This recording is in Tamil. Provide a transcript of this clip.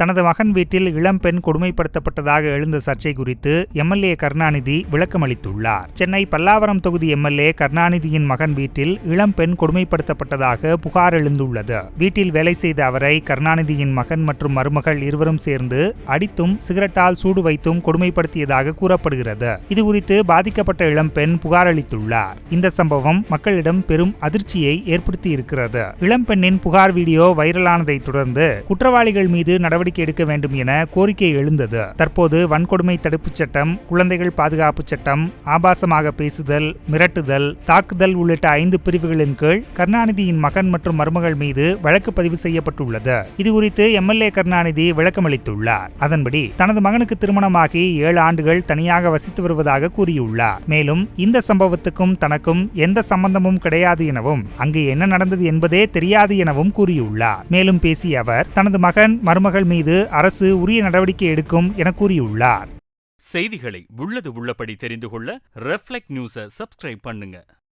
தனது மகன் வீட்டில் இளம்பெண் கொடுமைப்படுத்தப்பட்டதாக எழுந்த சர்ச்சை குறித்து எம்எல்ஏ கருணாநிதி விளக்கமளித்துள்ளார். சென்னை பல்லாவரம் தொகுதி எம்எல்ஏ கருணாநிதியின் மகன் வீட்டில் இளம்பெண் கொடுமைப்படுத்தப்பட்டதாக புகார் எழுந்துள்ளது. வீட்டில் வேலை செய்த அவரை கருணாநிதியின் மகன் மற்றும் மருமகள் இருவரும் சேர்ந்து அடித்தும் சிகரெட்டால் சூடு வைத்தும் கொடுமைப்படுத்தியதாக கூறப்படுகிறது. இதுகுறித்து பாதிக்கப்பட்ட இளம்பெண் புகார் அளித்துள்ளார். இந்த சம்பவம் மக்களிடம் பெரும் அதிர்ச்சியை ஏற்படுத்தியிருக்கிறது. இளம்பெண்ணின் புகார் வீடியோ வைரலானதை தொடர்ந்து குற்றவாளிகள் மீது நடவடிக்கை எடுக்க வேண்டும் என கோரிக்கை எழுந்தது. தற்போது வன்கொடுமை தடுப்புச் சட்டம் குழந்தைகள் பாதுகாப்பு சட்டம் ஆபாசமாக பேசுதல் மிரட்டுதல் தாக்குதல் உள்ளிட்ட ஐந்து பிரிவுகளின் கீழ் கருணாநிதியின் மகன் மற்றும் மருமகள் மீது வழக்கு பதிவு செய்யப்பட்டுள்ளது. இதுகுறித்து எம்எல்ஏ கருணாநிதி விளக்கமளித்துள்ளார் அதன்படி தனது மகனுக்கு திருமணமாகி ஏழு ஆண்டுகள் தனியாக வசித்து வருவதாக கூறியுள்ளார். மேலும் இந்த சம்பவத்துக்கும் தனக்கும் எந்த சம்பந்தமும் கிடையாது எனவும் அங்கு என்ன நடந்தது என்பதே தெரியாது எனவும் கூறியுள்ளார். மேலும் பேசிய அவர் தனது மகன் மருமகள் மீது அரசு உரிய நடவடிக்கை எடுக்கும் என கூறியுள்ளார். செய்திகளை உள்ளது உள்ளபடி தெரிந்து கொள்ள ரெஃப்ளெக்ட் நியூஸை சப்ஸ்கிரைப் பண்ணுங்க.